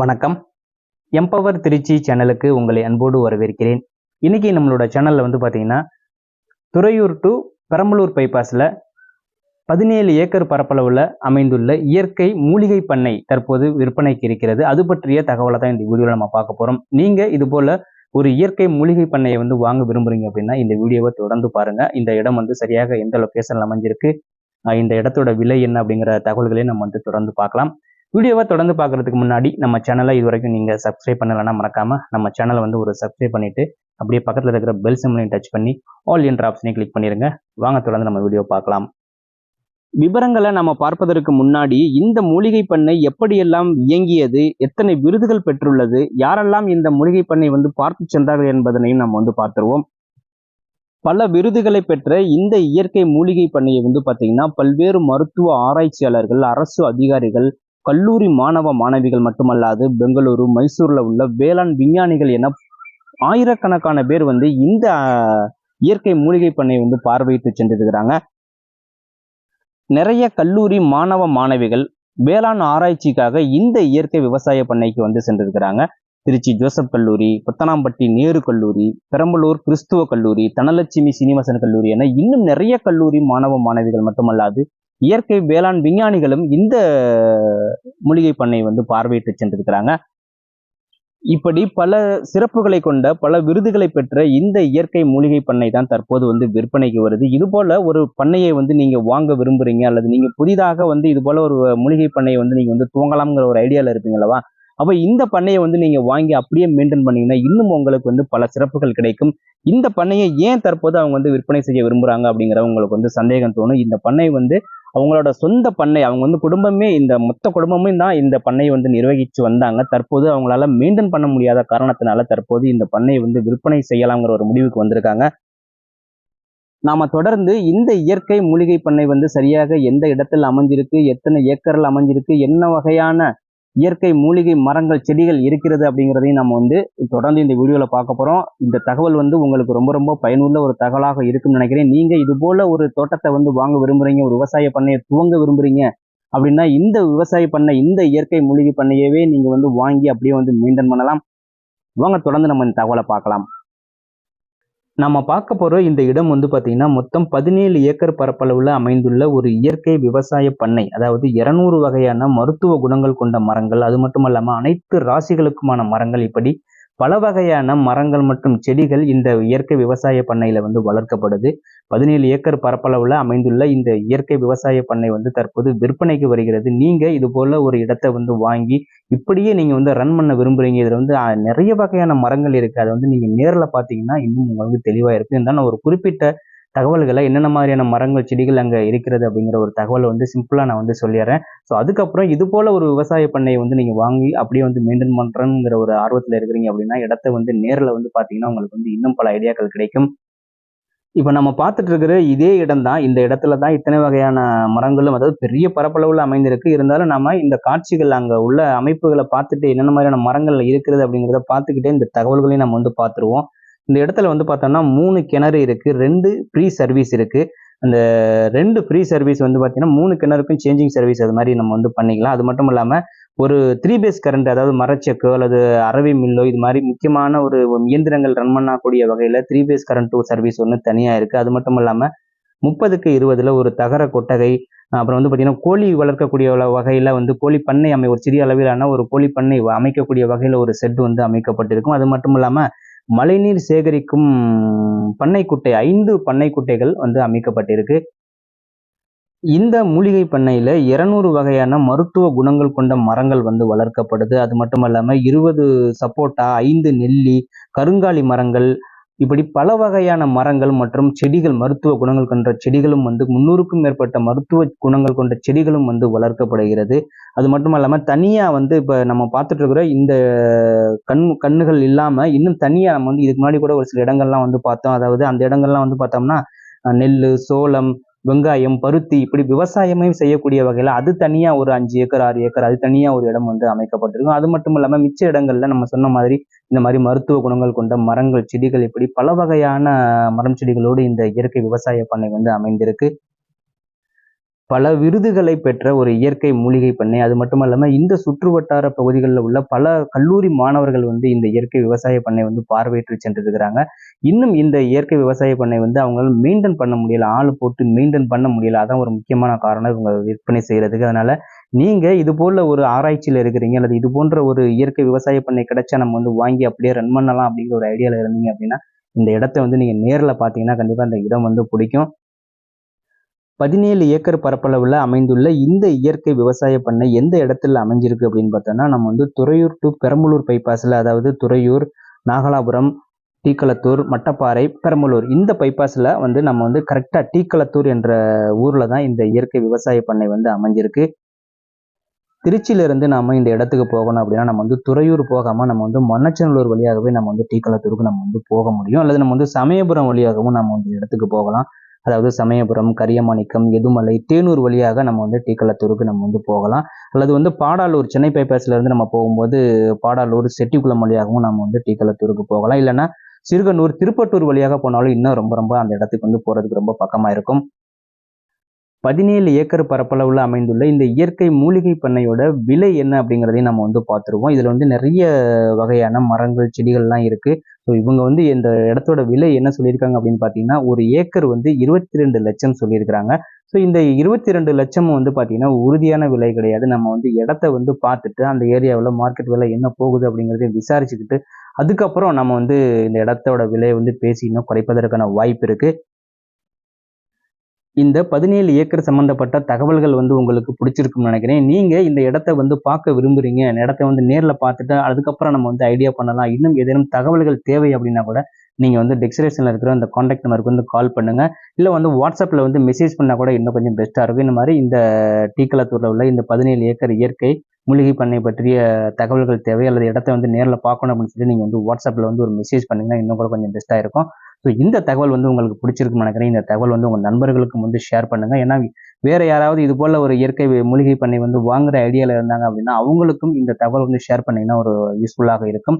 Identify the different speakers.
Speaker 1: வணக்கம். எம்பவர் திருச்சி சேனலுக்கு உங்களை அன்போடு வரவேற்கிறேன். இன்னைக்கு நம்மளோட சேனல்ல வந்து பார்த்தீங்கன்னா துறையூர் டு பெரம்பலூர் பைபாஸில் பதினேழு ஏக்கர் பரப்பளவில் அமைந்துள்ள இயற்கை மூலிகை பண்ணை தற்போது விற்பனைக்கு இருக்கிறது. அது பற்றிய தகவலை தான் இந்த வீடியோவில் நம்ம பார்க்க போகிறோம் நீங்கள் இது போல ஒரு இயற்கை மூலிகை பண்ணையை வந்து வாங்க விரும்புறீங்க அப்படின்னா இந்த வீடியோவை தொடர்ந்து பாருங்க. இந்த இடம் வந்து சரியாக எந்த லொக்கேஷனில் அமைஞ்சிருக்கு இந்த இடத்தோட விலை என்ன அப்படிங்கிற தகவல்களையும் நம்ம வந்து தொடர்ந்து பார்க்கலாம். வீடியோவை தொடர்ந்து பார்க்கறதுக்கு முன்னாடி நம்ம சேனலை இது வரைக்கும் நீங்கள் சப்ஸ்கிரைப் பண்ணலைன்னா மறக்காம நம்ம சேனலை வந்து ஒரு சப்ஸ்கிரைப் பண்ணிட்டு அப்படியே பக்கத்தில் இருக்கிற பெல் சிம்லையும் டச் பண்ணி ஆல் என்ற ஆப்ஷனையும் கிளிக் பண்ணிடுங்க வாங்க தொடர்ந்து நம்ம வீடியோ பார்க்கலாம். விவரங்களை நம்ம பார்ப்பதற்கு முன்னாடி இந்த மூலிகை பண்ணை எப்படியெல்லாம் இயங்கியது எத்தனை விருதுகள் பெற்றுள்ளது யாரெல்லாம் இந்த மூலிகை பண்ணை வந்து பார்த்து சென்றார்கள் என்பதனையும் நம்ம வந்து பார்த்துருவோம். பல விருதுகளை பெற்ற இந்த இயற்கை மூலிகை பண்ணையை வந்து பார்த்தீங்கன்னா பல்வேறு மருத்துவ ஆராய்ச்சியாளர்கள் அரசு அதிகாரிகள் கல்லூரி மாணவ மாணவிகள் மட்டுமல்லாது பெங்களூரு மைசூர்ல உள்ள வேளாண் விஞ்ஞானிகள் என ஆயிரக்கணக்கான பேர் வந்து இந்த இயற்கை மூலிகை பண்ணை வந்து பார்வையிட்டு சென்றிருக்கிறாங்க. நிறைய கல்லூரி மாணவ மாணவிகள் வேளாண் ஆராய்ச்சிக்காக இந்த இயற்கை விவசாய பண்ணைக்கு வந்து சென்றிருக்கிறாங்க. திருச்சி ஜோசப் கல்லூரி புத்தனாம்பட்டி நேரு கல்லூரி பெரம்பலூர் கிறிஸ்துவ கல்லூரி தனலட்சுமி சீனிவாசன் கல்லூரி என இன்னும் நிறைய கல்லூரி மாணவ மாணவிகள் மட்டுமல்லாது இயற்கை வேளாண் விஞ்ஞானிகளும் இந்த மூலிகை பண்ணை வந்து பார்வையிட்டு சென்றிருக்கிறாங்க. இப்படி பல சிறப்புகளை கொண்ட பல விருதுகளை பெற்ற இந்த இயற்கை மூலிகை பண்ணை தான் தற்போது வந்து விற்பனைக்கு வருது. இது போல ஒரு பண்ணையை வந்து நீங்க வாங்க விரும்புறீங்க அல்லது நீங்க புதிதாக வந்து இது போல ஒரு மூலிகை பண்ணையை வந்து நீங்க வந்து தூங்கலாம்ங்கிற ஒரு ஐடியால இருப்பீங்களவா அப்ப இந்த பண்ணையை வந்து நீங்க வாங்கி அப்படியே மெயின்டைன் பண்ணீங்கன்னா இன்னும் உங்களுக்கு வந்து பல சிறப்புகள் கிடைக்கும். இந்த பண்ணையை ஏன் தற்போது அவங்க வந்து விற்பனை செய்ய விரும்புறாங்க அப்படிங்கிற உங்களுக்கு வந்து சந்தேகம் தோணும். இந்த பண்ணை வந்து அவங்களோட சொந்த பண்ணை அவங்க வந்து குடும்பமே இந்த மொத்த குடும்பமும் தான் இந்த பண்ணையை வந்து நிர்வகிச்சு வந்தாங்க. தற்போது அவங்களால மெயின்டைன் பண்ண முடியாத காரணத்தினால தற்போது இந்த பண்ணையை வந்து விற்பனை செய்யலாங்கிற ஒரு முடிவுக்கு வந்திருக்காங்க. நாம தொடர்ந்து இந்த இயற்கை மூலிகை பண்ணை வந்து சரியாக எந்த இடத்தில் அமைஞ்சிருக்கு எத்தனை ஏக்கரில் அமைஞ்சிருக்கு என்ன வகையான இயற்கை மூலிகை மரங்கள் செடிகள் இருக்கிறது அப்படிங்கிறதையும் நம்ம வந்து தொடர்ந்து இந்த வீடியோவில் பார்க்க போகிறோம் இந்த தகவல் வந்து உங்களுக்கு ரொம்ப ரொம்ப பயனுள்ள ஒரு தகவலாக இருக்கும்னு நினைக்கிறேன். நீங்கள் இது போல் ஒரு தோட்டத்தை வந்து வாங்க விரும்புகிறீங்க ஒரு விவசாய பண்ணையை துவங்க விரும்புகிறீங்க அப்படின்னா இந்த விவசாய பண்ணை இந்த இயற்கை மூலிகை பண்ணையவே நீங்கள் வந்து வாங்கி அப்படியே வந்து மெயின்டைன் பண்ணலாம். வாங்க தொடர்ந்து நம்ம இந்த தகவலை பார்க்கலாம். நம்ம பார்க்க போற இந்த இடம் வந்து பாத்தீங்கன்னா மொத்தம் பதினேழு ஏக்கர் பரப்பளவுல அமைந்துள்ள ஒரு இயற்கை விவசாய பண்ணை. அதாவது இருநூறு வகையான மருத்துவ குணங்கள் கொண்ட மரங்கள். அது மட்டும் இல்லாமல் அனைத்து ராசிகளுக்குமான மரங்கள் இப்படி பல வகையான மரங்கள் மற்றும் செடிகள் இந்த இயற்கை விவசாய பண்ணையில வந்து வளர்க்கப்படுது. பதினேழு ஏக்கர் பரப்பளவுல அமைந்துள்ள இந்த இயற்கை விவசாய பண்ணை வந்து தற்போது விற்பனைக்கு வருகிறது. நீங்க இது போல ஒரு இடத்தை வந்து வாங்கி இப்படியே நீங்க வந்து ரன் பண்ண விரும்புறீங்க. இதுல வந்து நிறைய வகையான மரங்கள் இருக்கு. அதை வந்து நீங்க நேரில் பார்த்தீங்கன்னா இன்னும் உங்களுக்கு தெளிவாக இருக்கு இருந்தாலும் ஒரு குறிப்பிட்ட தகவல்களை என்னென்ன மாதிரியான மரங்கள் செடிகள் அங்கே இருக்கிறது அப்படிங்கிற ஒரு தகவலை வந்து சிம்பிளாக நான் வந்து சொல்லிடுறேன். ஸோ அதுக்கப்புறம் இது போல் ஒரு விவசாய பண்ணையை வந்து நீங்கள் வாங்கி அப்படியே வந்து மெயின்டைன் பண்ணுறேங்கிற ஒரு ஆர்வத்தில் இருக்கிறீங்க அப்படின்னா இடத்த வந்து நேரில் வந்து பார்த்தீங்கன்னா உங்களுக்கு வந்து இன்னும் பல ஐடியாக்கள் கிடைக்கும். இப்போ நம்ம பார்த்துட்டு இருக்கிற இதே இடம் தான் இந்த இடத்துல தான் இத்தனை வகையான மரங்களும் அதாவது பெரிய பரப்பளவில் அமைந்திருக்கு. இருந்தாலும் நம்ம இந்த காட்சிகள் அங்கே உள்ள அமைப்புகளை பார்த்துட்டு என்னென்ன மாதிரியான மரங்கள் இருக்கிறது அப்படிங்கிறத பார்த்துக்கிட்டே இந்த தகவல்களையும் நம்ம வந்து பார்த்துருவோம். இந்த இடத்துல வந்து பார்த்தோம்னா மூணு கிணறு இருக்குது ரெண்டு ஃப்ரீ சர்வீஸ் இருக்குது அந்த ரெண்டு ஃப்ரீ சர்வீஸ் வந்து பார்த்தீங்கன்னா மூணு கிணறுக்கும் சேஞ்சிங் சர்வீஸ் அது மாதிரி நம்ம வந்து பண்ணிக்கலாம். அது மட்டும் இல்லாமல் ஒரு த்ரீ பேஸ் கரண்ட் அதாவது மரச்செக்கோ அல்லது அரவை மில்லோ இது மாதிரி முக்கியமான ஒரு இயந்திரங்கள் ரன் பண்ணக்கூடிய வகையில் த்ரீ பேஸ் கரண்ட் சர்வீஸ் ஒன்று தனியாக இருக்குது அது மட்டும் இல்லாமல் முப்பதுக்கு இருபதில் ஒரு தகர கொட்டகை அப்புறம் வந்து பார்த்தீங்கன்னா கோழி வளர்க்கக்கூடிய வகையில் வந்து கோழி பண்ணை அமை ஒரு சிறிய அளவிலான ஒரு கோழி பண்ணை அமைக்கக்கூடிய வகையில் ஒரு செட் வந்து அமைக்கப்பட்டிருக்கும். அது மட்டும் இல்லாமல் மழைநீர் சேகரிக்கும் பண்ணை குட்டை ஐந்து பண்ணை குட்டைகள் வந்து அமைக்கப்பட்டிருக்கு. இந்த மூலிகை பண்ணையில இருநூறு வகையான மருத்துவ குணங்கள் கொண்ட மரங்கள் வந்து வளர்க்கப்படுது. அது மட்டும் இல்லாமல் இருபது சப்போட்டா ஐந்து நெல்லி கருங்காலி மரங்கள் இப்படி பல வகையான மரங்கள் மற்றும் செடிகள் மருத்துவ குணங்கள் கொண்ட செடிகளும் வந்து முன்னூறுக்கும் மேற்பட்ட மருத்துவ குணங்கள் கொண்ட செடிகளும் வந்து வளர்க்கப்படுகிறது. அது மட்டும் இல்லாமல் தனியாக வந்து இப்போ நம்ம பார்த்துட்டு இருக்கிற இந்த கண் கண்ணுகள் இல்லாமல் இன்னும் தனியாக நம்ம வந்து இதுக்கு முன்னாடி கூட ஒரு சில இடங்கள்லாம் வந்து பார்த்தோம். அதாவது அந்த இடங்கள்லாம் வந்து பார்த்தோம்னா நெல் சோளம் வெங்காயம் பருத்தி இப்படி விவசாயமே செய்யக்கூடிய வகையில் அது தனியாக ஒரு அஞ்சு ஏக்கர் ஆறு ஏக்கர் அது தனியாக ஒரு இடம் வந்து அமைக்கப்பட்டிருக்கும். அது மட்டும் இல்லாமல் மிச்ச இடங்கள்ல நம்ம சொன்ன மாதிரி இந்த மாதிரி மருத்துவ குணங்கள் கொண்ட மரங்கள் செடிகள் இப்படி பல வகையான மரம் செடிகளோடு இந்த இயற்கை விவசாய பண்ணை வந்து அமைந்திருக்கு. பல விருதுகளை பெற்ற ஒரு இயற்கை மூலிகை பண்ணை. அது மட்டும் இல்லாமல் இந்த சுற்று வட்டார பகுதிகளில் உள்ள பல கல்லூரி மாணவர்கள் வந்து இந்த இயற்கை விவசாய பண்ணை வந்து பார்வையிட்டு சென்றிருக்கிறாங்க. இன்னும் இந்த இயற்கை விவசாய பண்ணை வந்து அவங்களால் மெயின்டைன் பண்ண முடியல. ஆள் போட்டு மெயின்டைன் பண்ண முடியல. அதான் ஒரு முக்கியமான காரணம். இவங்க விற்பனை செய்கிறதுக்கு அதனால நீங்க இது போல ஒரு ஆராய்ச்சியில் இருக்கிறீங்க. அல்லது இது போன்ற ஒரு இயற்கை விவசாய பண்ணை கிடைச்சா நம்ம வந்து வாங்கி அப்படியே ரன் பண்ணலாம் அப்படிங்கிற ஒரு ஐடியாவில் இருந்தீங்க அப்படின்னா இந்த இடத்த வந்து நீங்க நேரில் பார்த்தீங்கன்னா கண்டிப்பாக அந்த இடம் வந்து பிடிக்கும். பதினேழு ஏக்கர் பரப்பளவில் அமைந்துள்ள இந்த இயற்கை விவசாய பண்ணை எந்த இடத்துல அமைஞ்சிருக்கு அப்படின்னு பார்த்தோம்னா நம்ம வந்து துறையூர் டு பெரம்பலூர் பைபாஸில் அதாவது துறையூர் நாகலாபுரம் டீக்களத்தூர் மட்டப்பாறை பெரம்பலூர் இந்த பைபாஸில் வந்து நம்ம வந்து கரெக்டாக டீக்களத்தூர் என்ற ஊரில் தான் இந்த இயற்கை விவசாய பண்ணை வந்து அமைஞ்சிருக்கு. திருச்சியிலிருந்து நாம இந்த இடத்துக்கு போகணும் அப்படின்னா நம்ம வந்து துறையூர் போகாமல் நம்ம வந்து மன்னச்சநல்லூர் வழியாகவே நம்ம வந்து டீக்களத்தூருக்கு நம்ம வந்து போக முடியும். அல்லது நம்ம வந்து சமயபுரம் வழியாகவும் நம்ம வந்து இடத்துக்கு போகலாம். அதாவது சமயபுரம் கரியமாணிக்கம் எதுமலை தேனூர் வழியாக நம்ம வந்து டீக்கலத்தூருக்கு நம்ம வந்து போகலாம். அல்லது வந்து பாடாலூர் சென்னை பைபாஸ்ல இருந்து நம்ம போகும்போது பாடாலூர் செட்டிக்குளம் வழியாகவும் நம்ம வந்து டீக்கலத்தூருக்கு போகலாம். இல்லைன்னா சிறுகனூர் திருப்பட்டூர் வழியாக போனாலும் இன்னும் ரொம்ப ரொம்ப அந்த இடத்துக்கு வந்து போறதுக்கு ரொம்ப பக்கமாக இருக்கும். பதினேழு ஏக்கர் பரப்பளவில் அமைந்துள்ள இந்த இயற்கை மூலிகை பண்ணையோட விலை என்ன அப்படிங்கிறதையும் நம்ம வந்து பார்த்துருவோம். இதில் வந்து நிறைய வகையான மரங்கள் செடிகள்லாம் இருக்குது ஸோ இவங்க வந்து இந்த இடத்தோட விலை என்ன சொல்லியிருக்காங்க அப்படின்னு பார்த்தீங்கன்னா ஒரு ஏக்கர் வந்து இருபத்தி ரெண்டு லட்சம் சொல்லியிருக்கிறாங்க. ஸோ இந்த இருபத்தி ரெண்டு லட்சமும் வந்து பார்த்தீங்கன்னா உறுதியான விலை கிடையாது. நம்ம வந்து இடத்த வந்து பார்த்துட்டு அந்த ஏரியாவில் மார்க்கெட் விலை என்ன போகுது அப்படிங்கிறத விசாரிச்சுக்கிட்டு அதுக்கப்புறம் நம்ம வந்து இந்த இடத்தோட விலையை வந்து பேசி இன்னும் குறைப்பதற்கான வாய்ப்பு இருக்குது இந்த பதினேழு ஏக்கர் சம்பந்தப்பட்ட தகவல்கள் வந்து உங்களுக்கு பிடிச்சிருக்கும்னு நினைக்கிறேன். நீங்க இந்த இடத்த வந்து பார்க்க விரும்புறீங்க. இந்த இடத்த வந்து நேரில் பார்த்துட்டு அதுக்கப்புறம் நம்ம வந்து ஐடியா பண்ணலாம். இன்னும் ஏதேனும் தகவல்கள் தேவை அப்படின்னா கூட நீங்க வந்து டிஸ்கிரிப்ஷன்ல இருக்கிற அந்த காண்டாக்ட் நம்பருக்கு வந்து கால் பண்ணுங்க. இல்லை வந்து வாட்ஸ்அப்ல வந்து மெசேஜ் பண்ணா கூட இன்னும் கொஞ்சம் பெஸ்டா இருக்கும். இந்த மாதிரி இந்த டீக்கலத்தூர்ல உள்ள இந்த பதினேழு ஏக்கர் இயற்கை மூலிகை பண்ணை பற்றிய தகவல்கள் தேவை அல்லது இடத்த வந்து நேரில் பார்க்கணும் அப்படின்னு சொல்லி நீங்கள் வந்து வாட்ஸ்அப்பில் வந்து ஒரு மெசேஜ் பண்ணுங்க இன்னும் கூட கொஞ்சம் பெஸ்ட்டாக இருக்கும். ஸோ இந்த தகவல் வந்து உங்களுக்கு பிடிச்சிருக்குன்னு நினைக்கிறேன். இந்த தகவல் வந்து உங்கள் நண்பர்களுக்கும் வந்து ஷேர் பண்ணுங்க. ஏன்னா வேற யாராவது இது போல ஒரு இயற்கை மூலிகை பண்ணை வந்து வாங்குற ஐடியாவில் இருந்தாங்க அப்படின்னா அவங்களுக்கும் இந்த தகவல் வந்து ஷேர் பண்ணிங்கன்னா ஒரு யூஸ்ஃபுல்லாக இருக்கும்.